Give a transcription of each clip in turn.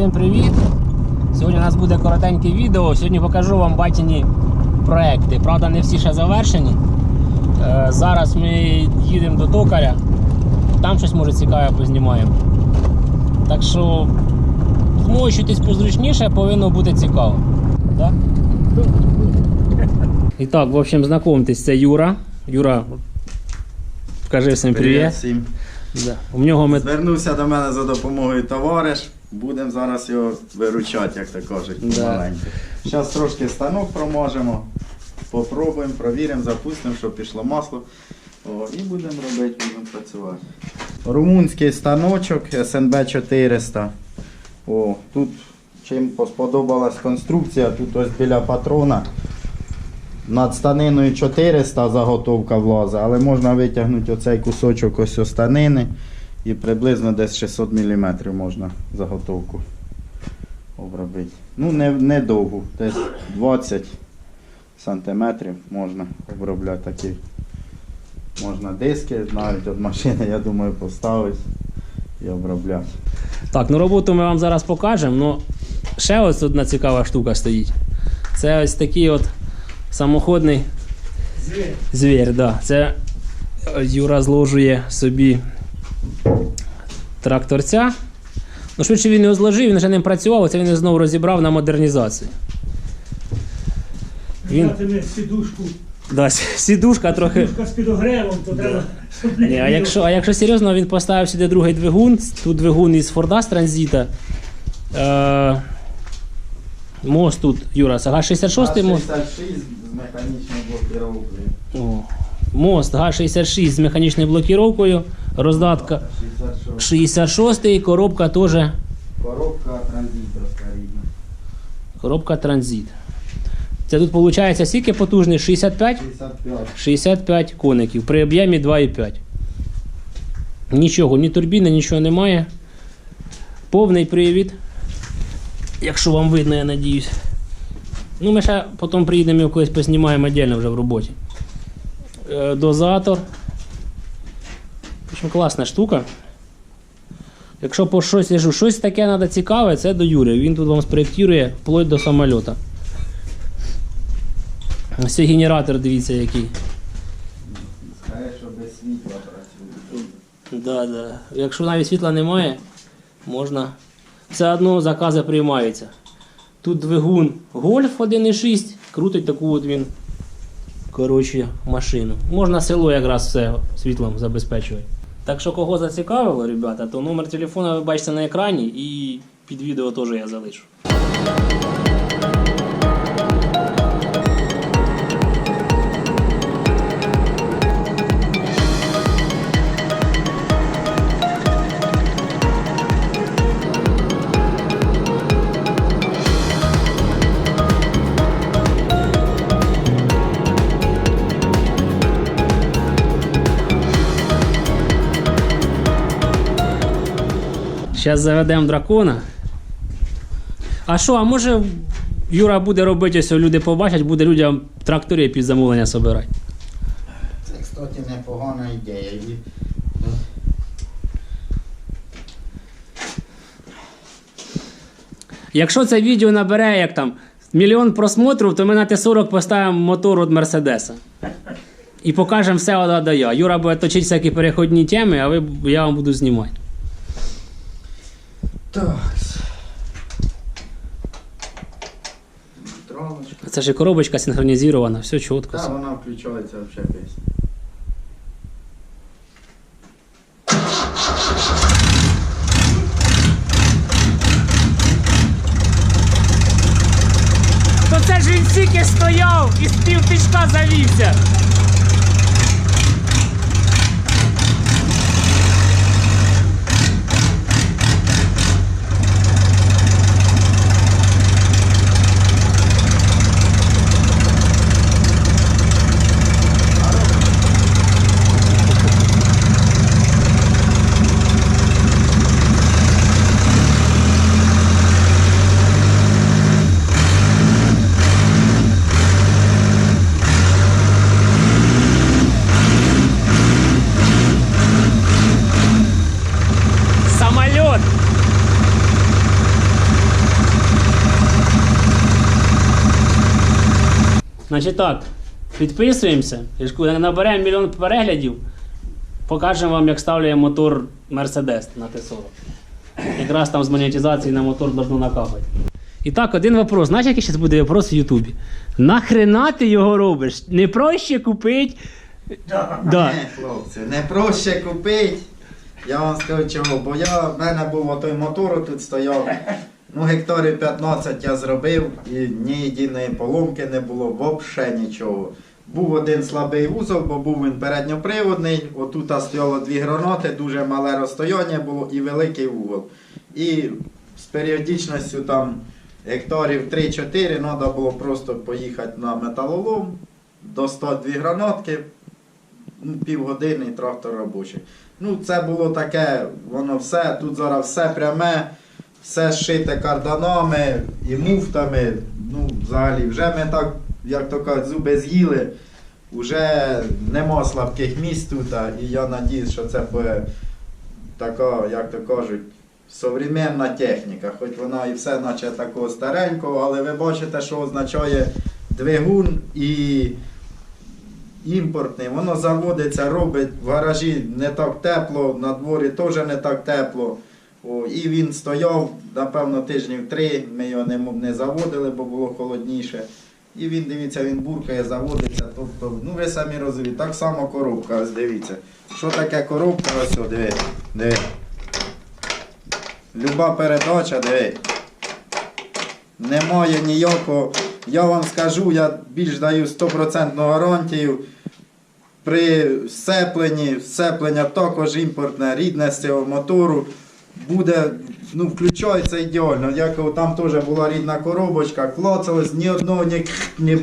всім привіт! Сьогодні у нас буде коротеньке відео. Сьогодні покажу вам батіні проекти. Правда, не всі ще завершені. Е, Зараз ми їдемо до токаря. Там щось може цікаве познімаємо. Так що змощуйтесь позручніше, повинно бути цікаво. Да? І так, в общем, знайомтесь, це Юра. Юра, скажи всім привіт. всім. Да. У нього ми Звернувся до мене за допомогою товариш. Будемо зараз його виручати, як то кажуть, Да. маленько. Зараз трошки станок промажемо, попробуємо, провіримо, запустимо, щоб пішло масло. О, і будемо робити, будемо працювати. Румунський станочок СНБ 400. О, тут чим сподобалась конструкція, тут ось біля патрона. Над станиною 400 заготовка влаза, але можна витягнути оцей кусочок ось ось станини і приблизно десь 600 мм можна заготовку обробити. Ну, не, не довго, десь 20 сантиметрів можна обробляти такі. Можна диски, навіть від машини, я думаю, поставити і обробляти. Так, ну роботу ми вам зараз покажемо. Ну, ще ось одна цікава штука стоїть. Це ось такий от самоходний Звір. звір. Да. Це е, Юра зложує собі тракторця. Ну, швидше він його зложив, він вже ним працював, це він його знову розібрав на модернізацію. Він- сідушку, Да, сідушка трохи. сідушка з підогревом, то треба, щоб не Ні, а якщо, а якщо серйозно, він поставив сюди другий двигун. Тут двигун із Форда з транзита. Е, мост тут, Юра, це Г-66 мост. 66 з механічною блокировкою. О, мост Г-66 з механічною блокіровкою. Роздатка 66. 66 коробка теж. Коробка рідна. Коробка транзит. Це тут виходить скільки потужний? 65? 65. 65 коників при об'ємі 2,5. Нічого, ні турбіни, нічого немає. Повний привід. Якщо вам видно, я надіюсь. Ну, ми ще потім приїдемо його колись поснімаємо віддільно вже в роботі. Е, Дозатор. Общем, класна штука. Якщо по щось кажу, щось таке треба цікаве, це до Юри. Він тут вам спроєктує вплоть до самольота. Ось цей генератор, дивіться, який. Скаже, що без світла працює. Да, да. Якщо навіть світла немає, можна. Все одно закази приймаються. Тут двигун Гольф 1.6, крутить таку от він коротше, машину. Можна село якраз все світлом забезпечувати. Так що кого зацікавило, ребята, то номер телефона ви бачите на екрані і під відео теж я залишу. Зараз заведемо дракона. А що, а може Юра буде робити, ось люди побачать, буде людям трактори під замовлення собирати. Це, кстати, непогана ідея. Якщо це відео набере як там мільйон просмотрів, то ми на Т-40 поставимо мотор від Мерседеса. І покажемо все до я. Юра буде точити всякі переходні теми, а ви, я вам буду знімати. Так. Троночка. Це ж і коробочка синхронізована, все чітко. Так, вона включається взагалі пісня. То це ж він тільки стояв і з півтичка завівся. Значить так, підписуємося. Я Наберемо мільйон переглядів. Покажемо вам, як ставлює мотор Mercedes на Т-40. Якраз там з монетизації на мотор должно накапати. І так, один вопрос. Знаєш, який зараз буде вопрос в Ютубі? Нахрена ти його робиш? Не проще купити. Да. Не, хлопці, не проще купити. Я вам скажу чого, бо я, в мене був отой мотор тут стояв. Ну, гектарів 15 я зробив і ні єдиної поломки не було, взагалі нічого. Був один слабий вузол, бо був він передньоприводний. Отут стояло дві гранати, дуже мале розстояння було і великий угол. І з періодичністю там гектарів 3-4 треба було просто поїхати на металолом, достати дві гранатки, ну, півгодини і трактор робочий. Ну, це було таке, воно все, тут зараз все пряме, все зшите карданами і муфтами. Ну, взагалі, вже ми так, як то кажуть, зуби з'їли, вже нема слабких місць тут, і я надіюсь, що це буде така, як то кажуть, современна техніка, хоч вона і все наче такого старенького, але ви бачите, що означає двигун і імпортний, воно заводиться, робить в гаражі не так тепло, на дворі теж не так тепло. І він стояв, напевно, тижнів три, ми його не, не заводили, бо було холодніше. І він, дивіться, він буркає, заводиться. Тобто, ну ви самі розумієте, так само коробка, ось дивіться. Що таке коробка? Ось, о, диви, диви. Люба передача, диви. Немає ніякого. Я вам скажу, я більш даю 100% гарантію. При сцепленні, сцеплення також імпортне, рідне з цього мотору. Буде, ну, включається ідеально. Як там теж була рідна коробочка, клацалось, ні одного, ні, ні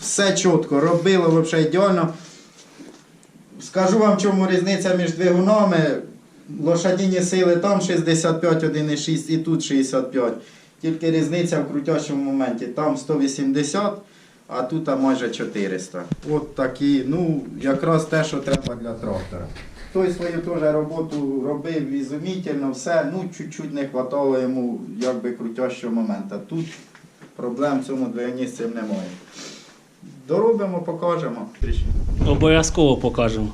все чітко, робило взагалі ідеально. Скажу вам, чому різниця між двигунами. Лошадіні сили там 65, 1,6 і тут 65. Тільки різниця в крутящому моменті. Там 180, а тут майже 400. От такі, ну, якраз те, що треба для трактора. Той свою теж роботу робив ізумітельно, все, ну чуть-чуть не вистачало йому якби крутящого моменту. Тут проблем в цьому двигуні з цим немає. Доробимо, покажемо. Обов'язково покажемо.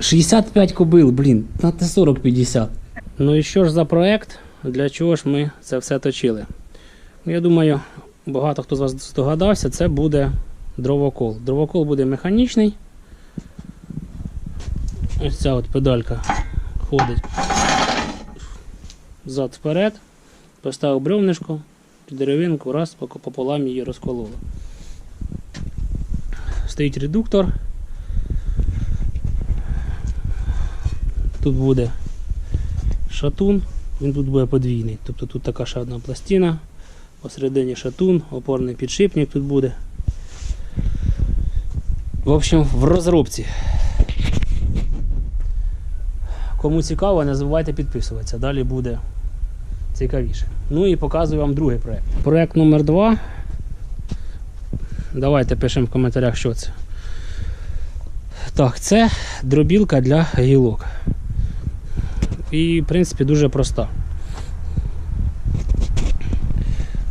65 кобил, блін, на Т40 50. Ну і що ж за проект? Для чого ж ми це все точили? Ну, Я думаю, багато хто з вас здогадався, це буде дровокол. Дровокол буде механічний. Ось ця от педалька ходить зад вперед. Поставив бревнишко, деревинку, раз, пополам її розкололо. Стоїть редуктор. Тут буде шатун, він тут буде подвійний. Тобто тут така ще одна пластина, посередині шатун, опорний підшипник тут буде. В общем, в розробці. Кому цікаво, не забувайте підписуватися. Далі буде цікавіше. Ну і показую вам другий проект. Проект номер 2 Давайте пишемо в коментарях, що це. Так, це дробілка для гілок. І, в принципі, дуже проста.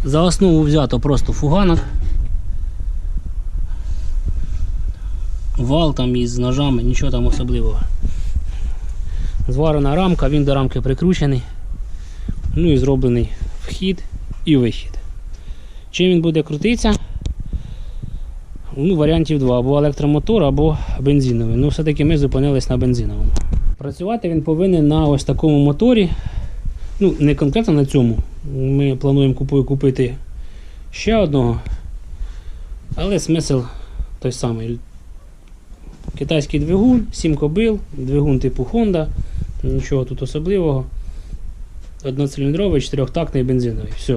За основу взято просто фуганок. Вал там із ножами, нічого там особливого. Зварена рамка, він до рамки прикручений. Ну і зроблений вхід і вихід. Чим він буде крутитися? Ну, варіантів два, або електромотор, або бензиновий. Ну, все-таки ми зупинились на бензиновому. Працювати він повинен на ось такому моторі. Ну, не конкретно на цьому. Ми плануємо купую купити ще одного. Але смисл той самий. Китайський двигун, 7 кобил, двигун типу Honda, нічого тут особливого. Одноциліндровий, чотирьохтактний бензиновий. Все.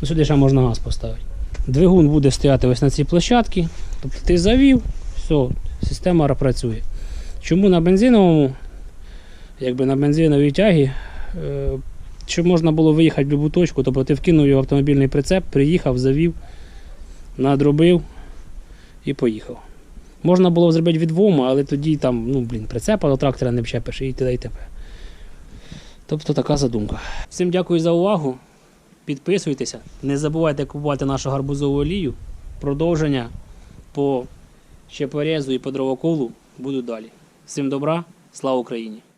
Ну, сюди ще можна газ поставити. Двигун буде стояти ось на цій площадці. Тобто ти завів, все, система працює. Чому на бензиновому, якби на бензиновій тягі, е, щоб можна було виїхати в будь-яку точку, тобто ти вкинув його в автомобільний прицеп, приїхав, завів, надробив і поїхав. Можна було зробити від двома, але тоді там, ну, блін, прицепа до трактора не вчепиш і т.д. і т.п. Тобто така задумка. Всім дякую за увагу. Підписуйтеся. Не забувайте купувати нашу гарбузову олію. Продовження по щепорезу і по дровоколу будуть далі. Всім добра, слава Україні!